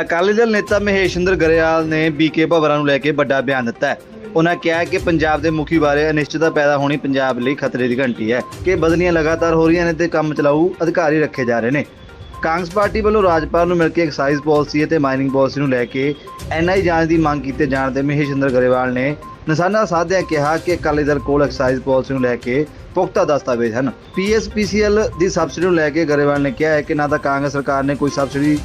ਅਕਾਲੀ ਦਲ ਨੇਤਾ ਮਹੇਸ਼ਿੰਦਰ ਗਰੇਵਾਲ ਨੇ ਬੀਕੇ ਭਵਰਾ ਨੂੰ ਲੈ ਕੇ ਵੱਡਾ ਬਿਆਨ ਦਿੱਤਾ ਹੈ। ਉਹਨਾਂ ਕਿਹਾ ਕਿ ਪੰਜਾਬ ਦੇ ਮੁਖੀ ਬਾਰੇ ਅਨਿਸ਼ਚਿਤਤਾ ਪੈਦਾ ਹੋਣੀ ਪੰਜਾਬ ਲਈ ਖਤਰੇ ਦੀ ਘੰਟੀ ਹੈ ਕਿ ਬਦਲੀਆਂ ਲਗਾਤਾਰ ਹੋ ਰਹੀਆਂ ਨੇ ਤੇ ਕੰਮ ਚਲਾਊ ਅਧਿਕਾਰੀ ਰੱਖੇ ਜਾ ਰਹੇ ਨੇ। ਕਾਂਗਰਸ ਪਾਰਟੀ ਵੱਲੋਂ ਰਾਜਪਾਲ ਨੂੰ ਮਿਲ ਕੇ ਐਕਸਾਈਜ਼ ਪਾਲਿਸੀ ਅਤੇ ਮਾਈਨਿੰਗ ਪਾਲਿਸੀ ਨੂੰ ਲੈ ਕੇ ਐਨਆਈ ਜਾਂਚ ਦੀ ਮੰਗ ਕੀਤੇ ਜਾਣ ਤੇ ਮਹੇਸ਼ਿੰਦਰ ਗਰੇਵਾਲ ਨੇ ਨਿਸ਼ਾਨਾ ਸਾਧਿਆ ਕਿਹਾ ਕਿ ਅਕਾਲੀ ਦਲ ਕੋਲ ਐਕਸਾਈਜ਼ ਪਾਲਿਸੀ ਨੂੰ ਲੈ ਕੇ ਪੁਖਤਾ ਦਸਤਾਵੇਜ਼ ਹਨ। ਪੀਐਸਪੀਸੀਐਲ ਦੀ ਸਬਸਿਡੀ ਨੂੰ ਲੈ ਕੇ ਗਰੇਵਾਲ ਨੇ ਕਿਹਾ ਹੈ ਕਿ ਨਾ ਤਾਂ ਕਾਂਗਰਸ ਸਰਕਾਰ ਨੇ ਕੋਈ ਸਬਸਿਡੀ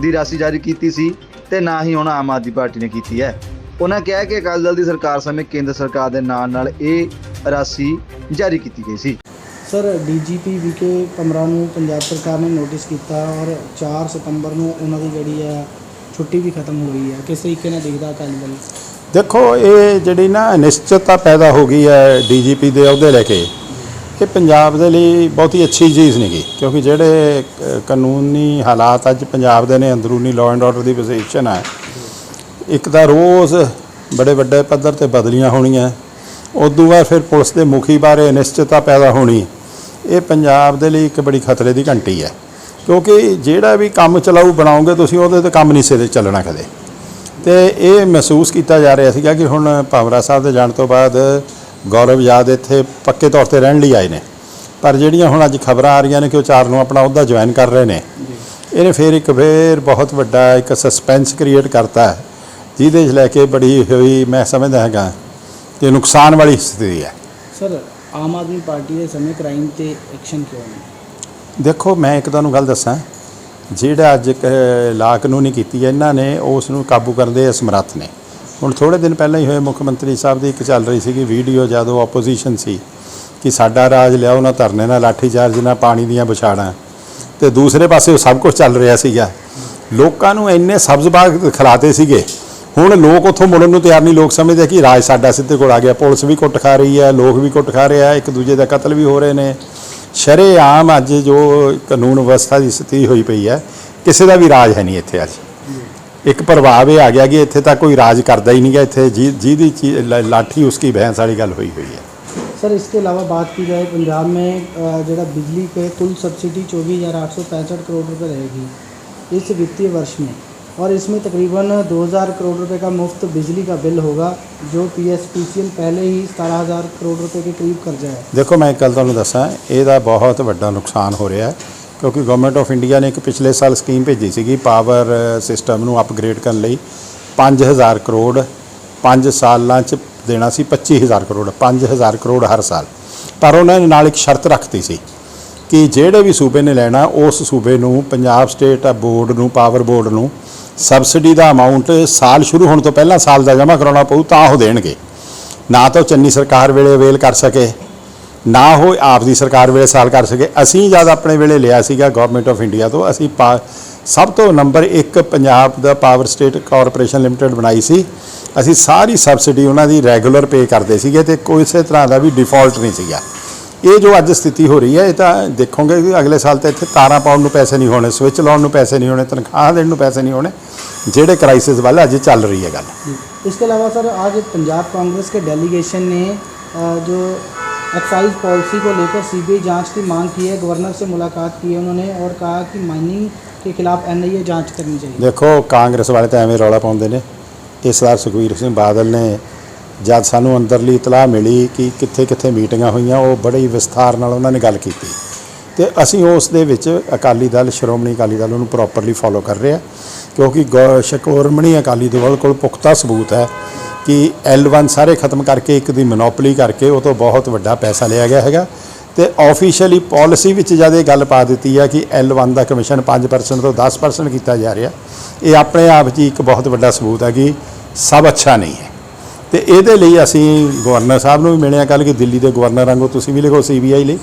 ਦੀ ਰਾਸ਼ੀ ਜਾਰੀ ਕੀਤੀ ਸੀ ਤੇ ਨਾ ਹੀ ਹੁਣ ਆਮ ਆਦਮੀ ਪਾਰਟੀ ਨੇ ਕੀਤੀ ਹੈ। ਉਹਨਾਂ ਕਿਹਾ ਕਿ ਅਕਾਲੀ ਦਲ ਦੀ ਸਰਕਾਰ ਸਮੇਂ ਕੇਂਦਰ ਸਰਕਾਰ ਦੇ ਨਾਲ ਨਾਲ ਇਹ ਰਾਸ਼ੀ ਜਾਰੀ ਕੀਤੀ ਗਈ ਸੀ। ਸਰ ਡੀਜੀਪੀ ਵਿਕੇ ਕਮਰਾ ਨੂੰ ਪੰਜਾਬ ਸਰਕਾਰ ਨੇ ਨੋਟਿਸ ਕੀਤਾ ਔਰ 4 ਸਤੰਬਰ ਨੂੰ ਉਹਨਾਂ ਦੀ ਜਿਹੜੀ ਹੈ ਛੁੱਟੀ ਵੀ ਖਤਮ ਹੋਈ ਹੈ। ਕਿਸ ਤਰੀਕੇ ਨਾਲ ਦਿਖਦਾ ਅਕਾਲੀ ਦਲ? ਦੇਖੋ ਇਹ ਜਿਹੜੀ ਨਾ ਅਨਿਸ਼ਚਿਤਤਾ ਪੈਦਾ ਹੋ ਗਈ ਹੈ ਡੀਜੀਪੀ ਦੇ ਅਹੁਦੇ ਲੈ ਕੇ। ਇਹ ਪੰਜਾਬ ਦੇ ਲਈ ਬਹੁਤੀ ਅੱਛੀ ਚੀਜ਼ ਨਹੀਂ ਗੀ, ਕਿਉਂਕਿ ਜਿਹੜੇ ਕਾਨੂੰਨੀ ਹਾਲਾਤ ਅੱਜ ਪੰਜਾਬ ਦੇ ਨੇ, ਅੰਦਰੂਨੀ ਲਾਅ ਐਂਡ ਆਰਡਰ ਦੀ ਪੋਜੀਸ਼ਨ ਹੈ ਇੱਕ ਤਾਂ ਰੋਜ਼ ਬੜੇ ਵੱਡੇ ਪੱਧਰ ਤੇ ਬਦਲੀਆਂ ਹੋਣੀਆਂ, ਉਦੋਂ ਬਾਅਦ ਫਿਰ ਪੁਲਿਸ ਦੇ ਮੁਖੀ ਬਾਰੇ ਅਨਿਸ਼ਚਿਤਤਾ ਪੈਦਾ ਹੋਣੀ, ਇਹ ਪੰਜਾਬ ਦੇ ਲਈ ਇੱਕ ਬੜੀ ਖਤਰੇ ਦੀ ਘੰਟੀ ਹੈ ਕਿਉਂਕਿ ਜਿਹੜਾ ਵੀ ਕੰਮ ਚਲਾਊ ਬਣਾਓਗੇ ਤੁਸੀਂ, ਉਹਦੇ ਤੇ ਕੰਮ ਨਹੀਂ ਸਿਰੇ ਚੱਲਣਾ ਕਦੇ। ਤੇ ਇਹ ਮਹਿਸੂਸ ਕੀਤਾ ਜਾ ਰਿਹਾ ਸੀਗਾ ਕਿ ਹੁਣ ਭਾਵਰਾ ਸਾਹਿਬ ਦੇ ਜਾਣ ਤੋਂ ਬਾਅਦ ਗੌਰਵ ਯਾਦ ਇੱਥੇ ਪੱਕੇ ਤੌਰ ਤੇ ਰਹਿਣ ਲਈ ਆਏ ਨੇ। ਪਰ ਜਿਹੜੀਆਂ ਹੁਣ ਅੱਜ ਖਬਰਾਂ ਆ ਰਹੀਆਂ ਨੇ ਕਿ ਉਹ ਚਾਰ ਨੂੰ ਆਪਣਾ ਅਹੁਦਾ ਜੁਆਇਨ ਕਰ ਰਹੇ ਨੇ ਇਹਨੇ ਫਿਰ ਇੱਕ ਫੇਰ ਬਹੁਤ ਵੱਡਾ ਇੱਕ ਸਸਪੈਂਸ ਕ੍ਰੀਏਟ ਕਰਤਾ ਹੈ ਜਿਹਦੇ 'ਚ ਲੈ ਕੇ ਬੜੀ ਹੋਈ ਮੈਂ ਸਮਝਦਾ ਹੈਗਾ ਕਿ ਨੁਕਸਾਨ ਵਾਲੀ ਸਥਿਤੀ ਹੈ। ਸਰ ਆਮ ਆਦਮੀ ਪਾਰਟੀ ਦੇ ਸਮੇਂ ਕ੍ਰਾਈਮ ਤੇ ਐਕਸ਼ਨ ਕਿਉਂ ਨਹੀਂ? ਦੇਖੋ ਮੈਂ ਇੱਕ ਤੁਹਾਨੂੰ ਗੱਲ ਦੱਸਾਂ ਜਿਹੜਾ ਅੱਜ ਲਾ ਕਾਨੂੰਨੀ ਕੀਤੀ ਹੈ ਇਹਨਾਂ ਨੇ ਉਸ ਨੂੰ ਕਾਬੂ ਕਰਨ ਦੇ ਅਸਮਰੱਥ ਨੇ। ਹੁਣ ਥੋੜੇ ਦਿਨ ਪਹਿਲਾਂ ਹੀ ਹੋਏ ਮੁੱਖ ਮੰਤਰੀ ਸਾਹਿਬ ਦੀ ਇੱਕ ਚੱਲ ਰਹੀ ਸੀਗੀ ਵੀਡੀਓ ਜਦੋਂ ਆਪੋਜੀਸ਼ਨ ਸੀ ਕਿ ਸਾਡਾ ਰਾਜ ਲਿਆਓ ਨਾ ਧਰਨੇ ਨਾਲ ਲਾਠੀ ਚਾਰਜ ਨਾਲ ਪਾਣੀ ਦੀਆਂ ਵਿਛਾੜਾਂ। ਤੇ ਦੂਸਰੇ ਪਾਸੇ ਉਹ ਸਭ ਕੁਝ ਚੱਲ ਰਿਹਾ ਸੀਗਾ। ਲੋਕਾਂ ਨੂੰ ਇੰਨੇ ਸਬਜ਼ ਬਾਗ ਖਿਲਾਤੇ ਸੀਗੇ। ਹੁਣ ਲੋਕ ਉੱਥੋਂ ਮੁੜਨ ਨੂੰ ਤਿਆਰ ਨਹੀਂ। ਲੋਕ ਸਮਝਦੇ ਕਿ ਰਾਜ ਸਾਡਾ ਸਿੱਧੇ ਕੋਲ ਆ ਗਿਆ। ਪੁਲਿਸ ਵੀ ਕੁੱਟ ਖਾ ਰਹੀ ਹੈ, ਲੋਕ ਵੀ ਕੁੱਟ ਖਾ ਰਹੇ ਆ ਇੱਕ ਦੂਜੇ ਦਾ ਕਤਲ ਵੀ ਹੋ ਰਹੇ ਨੇ। ਸ਼ਰੇਆਮ ਅੱਜ ਜੋ ਕਾਨੂੰਨ ਵਿਵਸਥਾ ਦੀ ਸਥਿਤੀ ਹੋਈ ਪਈ ਹੈ, ਕਿਸੇ ਦਾ ਵੀ ਰਾਜ ਹੈ ਨਹੀਂ ਇੱਥੇ ਅੱਜ। ਇੱਕ ਪ੍ਰਭਾਵ ਇਹ ਆ ਗਿਆ ਕਿ ਇੱਥੇ ਤਾਂ ਕੋਈ ਰਾਜ ਕਰਦਾ ਹੀ ਨਹੀਂ ਹੈ ਇੱਥੇ ਜਿਹਦੀ ਲਾਠੀ ਉਸकी ਭੈਂਸ ਵਾਲੀ ਗੱਲ ਹੋਈ ਹੋਈ ਹੈ सर इसके अलावा बात की जाए पंजाब में जरा बिजली पे कुल सब्सिडी चौबीस हज़ार आठ सौ पैंसठ करोड़ रुपए रहेगी इस वित्तीय वर्ष में और इसमें तकरीबन 2000 करोड़ रुपए का मुफ्त बिजली का बिल होगा जो पीएसपीसीएल पहले ही 17000 करोड़ रुपए के करीब कर्जा है देखो मैं कल ਤੁਹਾਨੂੰ ਦੱਸਾਂ ਇਹਦਾ ਬਹੁਤ ਵੱਡਾ ਨੁਕਸਾਨ ਹੋ ਰਿਹਾ ਹੈ ਕਿਉਂਕਿ ਗਵਰਨਮੈਂਟ ਆਫ ਇੰਡੀਆ ਨੇ ਇੱਕ ਪਿਛਲੇ ਸਾਲ ਸਕੀਮ ਭੇਜੀ ਸੀਗੀ ਪਾਵਰ ਸਿਸਟਮ ਨੂੰ ਅਪਗ੍ਰੇਡ ਕਰਨ ਲਈ। 5000 ਕਰੋੜ 5 ਸਾਲਾਂ ਚ ਦੇਣਾ ਸੀ 25000 ਕਰੋੜ 5000 ਕਰੋੜ ਹਰ ਸਾਲ। ਪਰ ਉਹਨਾਂ ਨੇ ਨਾਲ ਇੱਕ ਸ਼ਰਤ ਰੱਖਤੀ ਸੀ ਕਿ ਜਿਹੜੇ ਵੀ ਸੂਬੇ ਨੇ ਲੈਣਾ, ਉਸ ਸੂਬੇ ਨੂੰ, ਪੰਜਾਬ ਸਟੇਟ ਬੋਰਡ ਨੂੰ ਪਾਵਰ ਬੋਰਡ ਨੂੰ ਸਬਸਿਡੀ ਦਾ ਅਮਾਉਂਟ ਸਾਲ ਸ਼ੁਰੂ ਹੋਣ ਤੋਂ ਪਹਿਲਾਂ ਸਾਲ ਦਾ ਜਮ੍ਹਾਂ ਕਰਾਉਣਾ ਪਊ, ਤਾਂ ਉਹ ਦੇਣਗੇ। ਨਾ ਤਾਂ ਉਹ ਚੰਨੀ ਸਰਕਾਰ ਵੇਲੇ ਅਵੇਲ ਕਰ ਸਕੇ। ਨਾ ਉਹ ਆਪ ਦੀ ਸਰਕਾਰ ਵੇਲੇ ਸਾਲ ਕਰ ਸਕੇ ਅਸੀਂ ਜਦ ਆਪਣੇ ਵੇਲੇ ਲਿਆ ਸੀਗਾ ਗਵਰਨਮੈਂਟ ਆਫ ਇੰਡੀਆ ਤੋਂ, ਅਸੀਂ ਸਭ ਤੋਂ ਨੰਬਰ 1 ਪੰਜਾਬ ਦਾ ਪਾਵਰ ਸਟੇਟ ਕਾਰਪੋਰੇਸ਼ਨ ਲਿਮਟਿਡ ਬਣਾਈ ਸੀ। ਅਸੀਂ ਸਾਰੀ ਸਬਸਿਡੀ ਉਹਨਾਂ ਦੀ ਰੈਗੂਲਰ ਪੇ ਕਰਦੇ ਸੀਗੇ ਤੇ ਕੋਈ ਕਿਸੇ ਤਰ੍ਹਾਂ ਦਾ ਵੀ ਡਿਫਾਲਟ ਨਹੀਂ ਸੀਗਾ। ਇਹ ਜੋ ਅੱਜ ਸਥਿਤੀ ਹੋ ਰਹੀ ਹੈ, ਇਹ ਤਾਂ ਦੇਖੋਗੇ ਕਿ ਅਗਲੇ ਸਾਲ ਤਾਂ ਇੱਥੇ ਤਾਰਾਂ ਪਾਉਣ ਨੂੰ ਪੈਸੇ ਨਹੀਂ ਹੋਣੇ ਸਵਿਚ ਲਾਉਣ ਨੂੰ ਪੈਸੇ ਨਹੀਂ ਹੋਣੇ, ਤਨਖਾਹ ਦੇਣ ਨੂੰ ਪੈਸੇ ਨਹੀਂ ਹੋਣੇ। ਜਿਹੜੇ ਕ੍ਰਾਈਸਿਸ ਵੱਲ ਅੱਜ ਚੱਲ ਰਹੀ ਹੈ ਗੱਲ। ਇਸ ਤੋਂ ਇਲਾਵਾ ਸਰ, ਅੱਜ ਪੰਜਾਬ ਕਾਂਗਰਸ ਕੇ ਡੈਲੀਗੇਸ਼ਨ ਨੇ ਜੋ एक्साइज पॉलिसी को लेकर सीबीआई जांच की मांग की है गवर्नर से मुलाकात की है उन्होंने और कहा कि माइनिंग के खिलाफ एनआईए जांच करनी चाहिए ਦੇਖੋ ਕਾਂਗਰਸ ਵਾਲੇ ਤਾਂ ਐਵੇਂ ਰੌਲਾ ਪਾਉਂਦੇ ਨੇ ਇਸ ਸਰਦਾਰ ਸੁਖਬੀਰ ਸਿੰਘ ਬਾਦਲ ਨੇ ਜਦ ਸਾਨੂੰ ਅੰਦਰਲੀ ਇਤਲਾਹ ਮਿਲੀ ਕਿ ਕਿੱਥੇ ਕਿੱਥੇ ਮੀਟਿੰਗਾਂ ਹੋਈਆਂ ਉਹ ਬੜੀ ਵਿਸਥਾਰ ਨਾਲ ਉਹਨਾਂ ਨੇ ਗੱਲ ਕੀਤੀ ਤੇ ਅਸੀਂ ਉਸ ਦੇ ਵਿੱਚ ਅਕਾਲੀ ਦਲ ਸ਼੍ਰੋਮਣੀ ਅਕਾਲੀ ਦਲ ਉਹਨੂੰ ਪ੍ਰੋਪਰਲੀ ਫੋਲੋ ਕਰ ਰਿਹਾ ਕਿਉਂਕਿ ਗੌ- ਸ਼੍ਰੋਮਣੀ ਅਕਾਲੀ ਦਲ ਕੋਲ ਪੁਖਤਾ ਸਬੂਤ ਹੈ ਕਿ L1 ਸਾਰੇ ਖਤਮ ਕਰਕੇ ਇੱਕ ਦੀ ਮੋਨੋਪੋਲੀ ਕਰਕੇ ਉਹ ਤੋਂ ਬਹੁਤ ਵੱਡਾ ਪੈਸਾ ਲਿਆ ਗਿਆ ਹੈਗਾ। ਤੇ ਆਫੀਸ਼ੀਅਲੀ ਪਾਲਿਸੀ ਵਿੱਚ ਜਦ ਇਹ ਗੱਲ ਪਾ ਦਿੱਤੀ ਆ ਕਿ L1 ਦਾ ਕਮਿਸ਼ਨ 5% ਤੋਂ 10% ਕੀਤਾ ਜਾ ਰਿਹਾ, ਇਹ ਆਪਣੇ ਆਪ 'ਚ ਹੀ ਇੱਕ ਬਹੁਤ ਵੱਡਾ ਸਬੂਤ ਹੈ ਕਿ ਸਭ ਅੱਛਾ ਨਹੀਂ ਹੈ। ਤੇ ਇਹਦੇ ਲਈ ਅਸੀਂ ਗਵਰਨਰ ਸਾਹਿਬ ਨੂੰ ਵੀ ਮਿਲਿਆ ਕੱਲ ਕਿ ਦਿੱਲੀ ਦੇ ਗਵਰਨਰ ਵਾਂਗੂ ਤੁਸੀਂ ਵੀ ਲਿਖੋ ਸੀਬੀਆਈ ਲਈ।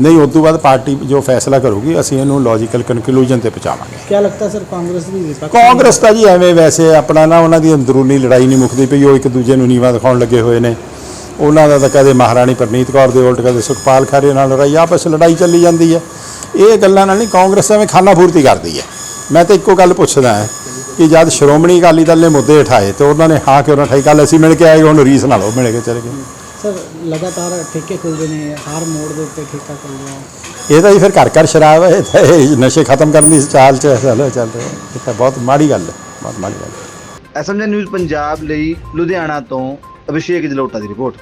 ਨਹੀਂ ਉਸ ਤੋਂ ਬਾਅਦ ਪਾਰਟੀ ਜੋ ਫੈਸਲਾ ਕਰੂਗੀ ਅਸੀਂ ਇਹਨੂੰ ਲੌਜੀਕਲ ਕਨਕਲੂਜਨ ਤੇ ਪਹੁੰਚਾਵਾਂਗੇ क्या लगता है सर कांग्रेस भी विपक्ष ਕਾਂਗਰਸ ਤਾਂ ਜੀ ਐਵੇਂ ਵੈਸੇ ਆਪਣਾ ਨਾ ਉਹਨਾਂ ਦੀ ਅੰਦਰੂਨੀ ਲੜਾਈ ਨਹੀਂ ਮੁੱਕਦੀ ਪਈ ਉਹ ਇੱਕ ਦੂਜੇ ਨੂੰ ਨੀਵਾ ਦਿਖਾਉਣ ਲੱਗੇ ਹੋਏ ਨੇ ਉਹਨਾਂ ਦਾ ਤਾਂ ਕਦੇ ਮਹਾਰਾਣੀ ਪ੍ਰਨੀਤ ਕੌਰ ਦੇ ਉਲਟ ਕਦੇ ਸੁਖਪਾਲ ਖਾਰੇ ਨਾਲ ਲੜਾਈ ਆਪਸ 'ਚ ਲੜਾਈ ਚੱਲੀ ਜਾਂਦੀ ਹੈ ਇਹ ਗੱਲਾਂ ਨਾਲ ਨਹੀਂ ਕਾਂਗਰਸ ਐਵੇਂ ਖਾਨਾ ਪੂਰਤੀ ਕਰਦੀ ਹੈ ਮੈਂ ਤਾਂ ਇੱਕੋ ਗੱਲ ਪੁੱਛਦਾ ਹਾਂ ਕਿ ਜਦ ਸ਼੍ਰੋਮਣੀ ਅਕਾਲੀ ਦਲ ਨੇ ਮੁੱਦੇ ਉਠਾਏ ਤੇ ਉਹਨਾਂ ਨੇ ਹਾਂ ਕਿਉਂ ਨਾ ਉਠਾਈ ਕੱਲ ਅਸੀਂ ਮਿਲ ਕੇ ਆਏ ਹੁਣ ਰੀਸ ਨਾਲ ਉਹ ਮਿਲ ਕੇ ਚਲੇ ਗਏ ਸਰ ਲਗਾਤਾਰ ਠੇਕੇ ਖੁੱਲਦੇ ਨੇ ਹਰ ਮੋੜ ਦੇ ਉੱਤੇ ਠੇਕਾ ਖੁੱਲ ਰਿਹਾ ਇਹ ਤਾਂ ਜੀ ਫਿਰ ਘਰ ਘਰ ਸ਼ਰਾਬ ਹੈ ਇਹ ਤਾਂ ਇਹ ਨਸ਼ੇ ਖਤਮ ਕਰਨ ਦੀ ਚਾਲ ਚ ਚੱਲ ਚੱਲ ਰਿਹਾ। ਇਹ ਤਾਂ ਬਹੁਤ ਮਾੜੀ ਗੱਲ ਹੈ ਬਹੁਤ ਮਾੜੀ ਗੱਲ ਹੈ। ਐਸਐਮਜੀ ਨਿਊਜ਼ ਪੰਜਾਬ ਲਈ ਲੁਧਿਆਣਾ ਤੋਂ ਅਭਿਸ਼ੇਕ ਜਲੋਟਾ ਦੀ ਰਿਪੋਰਟ।